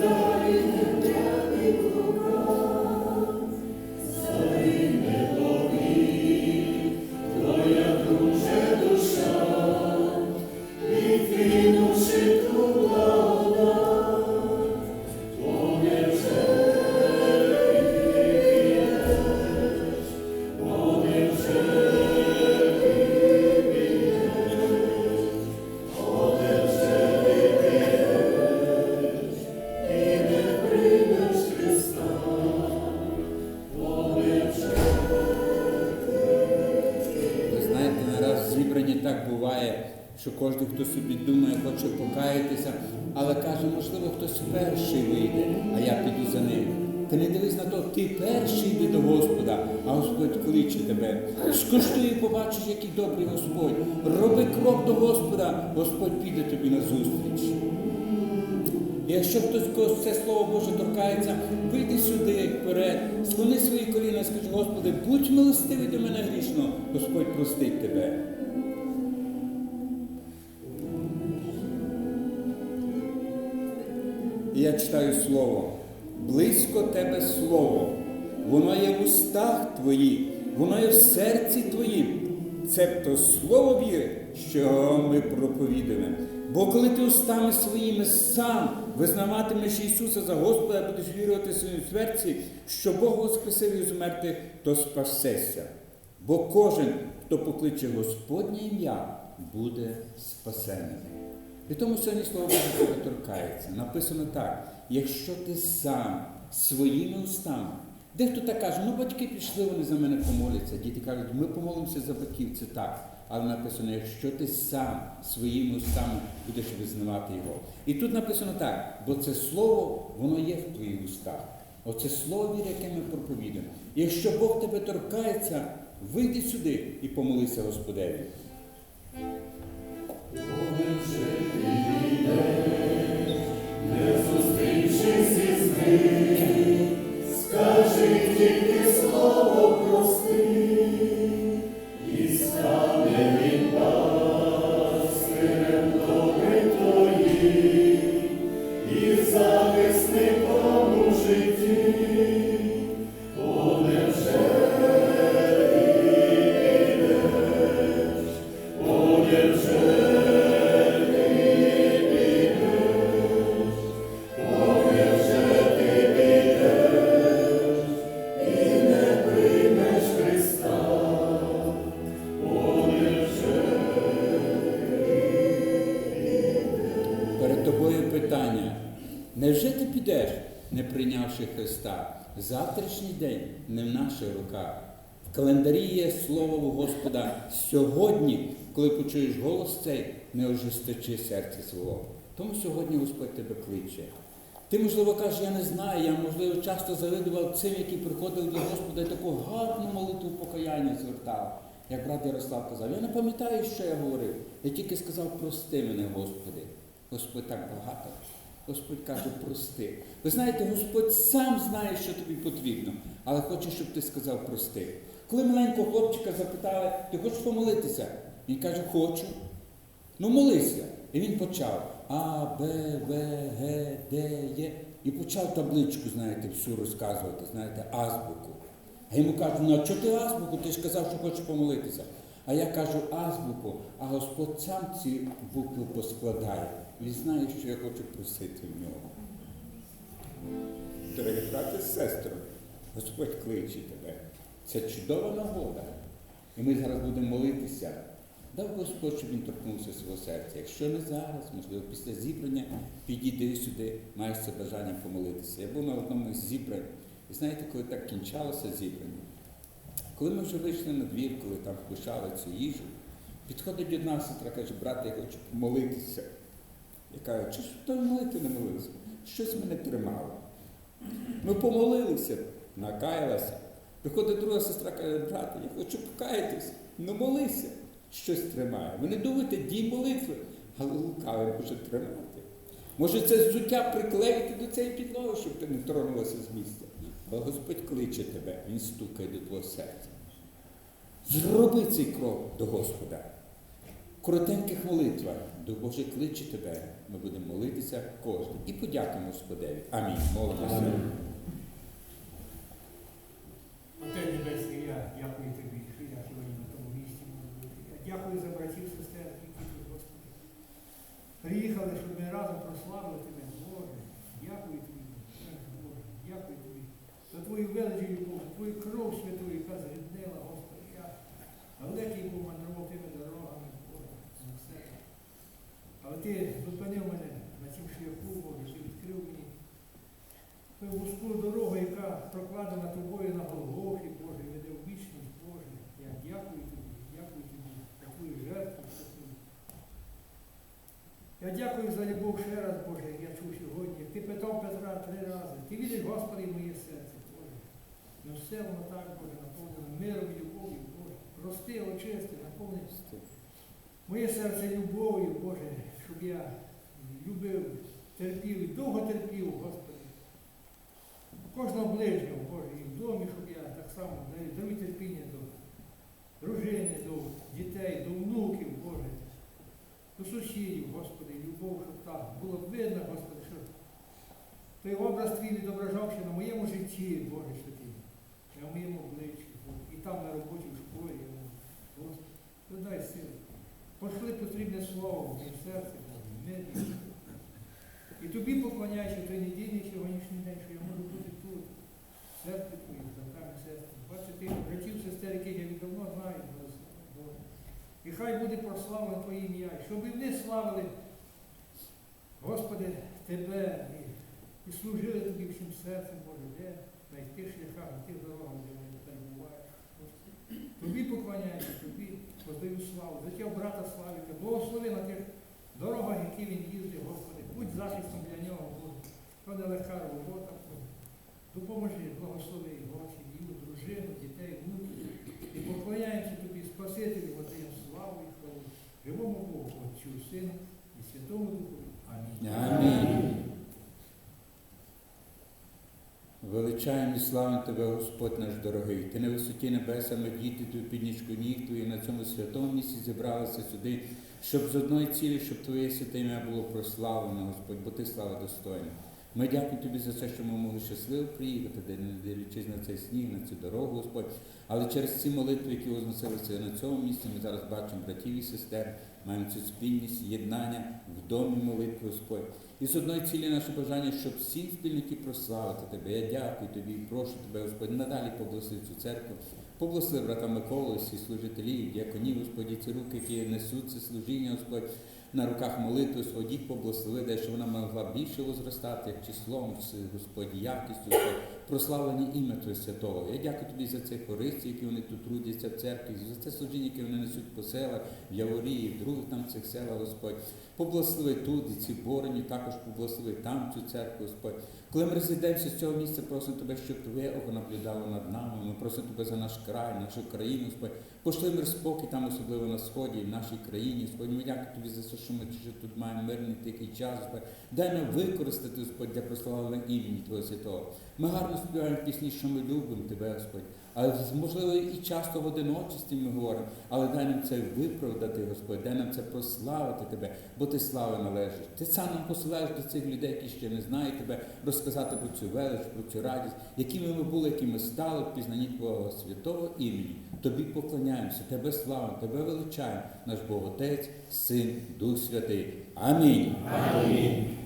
Ви що кожен, хто собі думає, хоче покаятися, але каже, можливо, хтось перший вийде, а я піду за ним. Ти не дивись на то, ти перший йди до Господа, а Господь кличе тебе. Скуштуй і побачиш, який добрий Господь. Роби крок до Господа, Господь піде тобі на зустріч. Якщо хтось когось це слово Боже торкається, вийди сюди вперед, склони свої коліна і скажи, Господи, будь милостивий до мене грішно, Господь простить тебе. Я читаю слово. Близько тебе слово. Воно є в устах твоїх, воно є в серці твоїм. Цебто слово віри, що ми проповідуємо. Бо коли ти устами своїми сам визнаватимеш Ісуса за Господа, будеш вірувати своїм серці, що Бог воскресив і з мертвих, то спасешся. Бо кожен, хто покличе Господнє ім'я, буде спасений. І тому сьогодні слово Боже тебе торкається. Написано так: якщо ти сам своїми устами, дехто так каже, ну батьки пішли, вони за мене помоляться. Діти кажуть, ми помолимося за батьків, це так. Але написано, якщо ти сам своїми устами будеш визнавати його. І тут написано так, бо це слово, воно є в твоїх устах. Оце слово яке ми проповідуємо. Якщо Бог тебе торкається, вийди сюди і помолися Господеві. Прийнявши Христа? Завтрашній день не в наших руках. В календарі є слово Господа сьогодні, коли почуєш голос цей, не ожесточи серце свого. Тому сьогодні Господь тебе кличе. Ти, можливо, кажеш, я не знаю, я, можливо, часто завидував цим, які приходили до Господа і таку гарну молитву покаяння звертав. Як брат Ярослав казав, я не пам'ятаю, що я говорив. Я тільки сказав, прости мене, Господи. Господь так багато. Господь каже, прости. Ви знаєте, Господь сам знає, що тобі потрібно, але хоче, щоб ти сказав прости. Коли маленького хлопчика запитали, ти хочеш помолитися? Він каже, хочу. Ну молися. І він почав А, Б, В, Г, Д, Є. І почав табличку, знаєте, всю розказувати, знаєте, азбуку. А йому кажуть, ну а чого ти азбуку? Ти ж казав, що хочеш помолитися. А я кажу азбуку, а Господь сам ці букви поскладає. Він знає, що я хочу просити в нього. Дорогі брати з сестрами, Господь кличе тебе. Це чудова нагода. І ми зараз будемо молитися. Дав Господь, щоб він торкнувся свого серця. Якщо не зараз, можливо, після зібрання підійди сюди, маєш це бажання помолитися. Я був на одному з зібрань. І знаєте, коли так кінчалося зібрання, коли ми вже вийшли на двір, коли там вкушали цю їжу, підходить одна сестра, каже, брат, я хочу помолитися. Я кажу, чи ж то молити не молився? Щось мене тримало. Ми помолилися, накаялася. Приходить друга сестра, каже, брате, я хочу покаятися, ну молися, щось тримає. Ви не думайте, дій молитви, але лукавий може тримати. Може це взуття приклеїти до цієї підлоги, щоб ти не тронулася з місця. Але Господь кличе тебе, Він стукає до твого серця. Зроби цей крок до Господа. Коротеньких молитва до Боже кличе тебе. ми будемо молитися кожен. І подякуємо Господеві. Амінь. Молимося. Кров святу, яка зріднила, Господи. Я далекий був мандрував тими дорогами, Боже. Але ти зупинив мене на цім шляху, Боже, ти відкрив мені ту вузьку дорогу, яка прокладена тобою на Голгофі, Боже, веде в вічність, Боже. Я дякую тобі, дякую тобі твою жертву. Я дякую за любов ще раз, Боже, я чув сьогодні. Ти питав Петра три рази. Ти видиш, Господи, моє серце, все воно так, Боже, наповнено миром, любов'ю, Боже. Прости, очисти, наповни Моє серце любов'ю, Боже, щоб я любив, терпів і довго терпів, Господи. Кожного ближнього, Боже, і в домі, щоб я так само даруй терпіння до дружини, до дітей, до внуків, Боже, до сусідів, Господи, любов, щоб так було видно, Господи, що той образ твій відображався на моєму житті, Боже святий, на моєму обличчі, і там на роботі в школі, Господи, додай сили. Пошли потрібне слово в серце, мирні. І тобі поклоняюся в той недільний сьогоднішній день, що я можу бути тут, церкві твоїх, братами, сестрами. Бачите, тих братів, сестер, яких я віддавно знаю. І хай буде прославлено Твоє ім'я, щоб і вони славили, Господи, Тебе і служили Тобі всім серцем, Боже, де на тих шляхах, на тих дорогах, де вони. Господи. Тобі поклоняюся, тобі воздаю славу. За тебе брата Славіка, благослови на тих дорогах, які він їздить, Господи. Будь захистом для нього, Боже. То нелегка робота. Допоможи, благослови його сім'ю, дружину, дітей, внуків. І поклоняємося тобі, Спасителю, воздаємо славу і хвалу. Живому Богу, Отцю, Сину і Святому Духу. Амінь. Амінь. Величаємо і славимо Тебе, Господь наш дорогий. Ти на висоті небеса, ми діти Твої піднічку ніг Твої на цьому святому місці зібралися сюди, щоб з одної цілі, щоб Твоє святе ім'я було прославлено, Господь, бо Ти слава достойна. Ми дякуємо Тобі за те, що ми могли щасливо приїхати, де не дивлячись на цей сніг, на цю дорогу, Господь. Але через ці молитви, які возносилися на цьому місці, ми зараз бачимо братів і сестер, маємо цю спільність, єднання в домі молитви, Господь. І з одної цілі наше бажання, щоб всі спільники прославити Тебе. Я дякую Тобі і прошу Тебе, Господь, надалі поблагослови цю церкву. Поблагослови брата Миколу, всі служителі, діаконів, Господі, ці руки, які несуть це служіння, Господь, на руках молитви, Господь, поблагослови, дай, щоб вона могла більше возростати, як числом, Господь, якістю, прославлення ім'я Твого Святого. Я дякую Тобі за цих хористів, які вони тут трудяться в церкві, за це служіння, яке вони несуть по селах, в Яворі, і в других там цих селах, Господь. Поблагослови тут, і ці борені, також поблагослови там цю церкву, Господь. Коли ми розійдемося з цього місця, просимо Тебе, щоб Твоє око наблюдало над нами. Ми просимо Тебе за наш край, нашу країну, Господь. Пошли мир спокій там, особливо на сході, в нашій країні. Господь, ми дякую Тобі за те, що ми тут маємо мирний такий час. Дай нам використати, Господь, для прославлення імені Твого Святого. Ми гарно співаємо пісні, що ми любимо Тебе, Господь. Але можливо і часто в одиночості ми говоримо, але дай нам це виправдати, Господь, дай нам це прославити Тебе, бо Ти слави належиш. Ти сам нам посилаєш до цих людей, які ще не знають Тебе, розказати про цю велич, про цю радість, якими ми були, які ми стали в пізнанні Твого святого імені. Тобі поклоняємося, Тебе славимо, Тебе величаємо, наш Бог Отець, Син, Дух Святий. Амінь. Амінь.